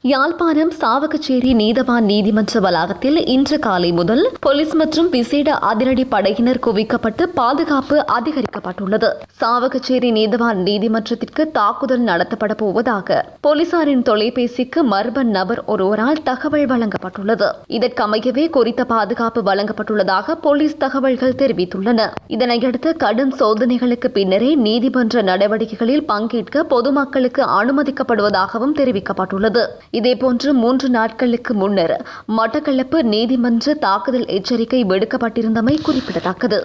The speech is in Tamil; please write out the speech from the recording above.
யாழ்ப்பாணம் சாவகச்சேரி நீதவான் நீதிமன்ற வளாகத்தில் இன்று காலை முதல் போலீஸ் மற்றும் விசேட அதிரடி படையினர் குவிக்கப்பட்டு பாதுகாப்பு அதிகரிக்கப்பட்டுள்ளது. சாவகச்சேரி நீதவான் நீதிமன்றத்திற்கு தாக்குதல் நடத்தப்பட போவதாக போலீசாரின் தொலைபேசிக்கு மர்ம நபர் ஒருவரால் தகவல் வழங்கப்பட்டுள்ளது. இதற்கமையவே குறித்த பாதுகாப்பு வழங்கப்பட்டுள்ளதாக போலீஸ் தகவல்கள் தெரிவித்துள்ளன. இதனையடுத்து கடும் சோதனைகளுக்கு பின்னரே நீதிமன்ற நடவடிக்கைகளில் பங்கேற்க பொதுமக்களுக்கு அனுமதிக்கப்படுவதாகவும் தெரிவிக்கப்பட்டுள்ளது. இதேபோன்று மூன்று நாட்களுக்கு முன்னர் மட்டக்களப்பு நீதிமன்ற தாக்குதல் எச்சரிக்கை விடுக்கப்பட்டிருந்தமை குறிப்பிடத்தக்கது.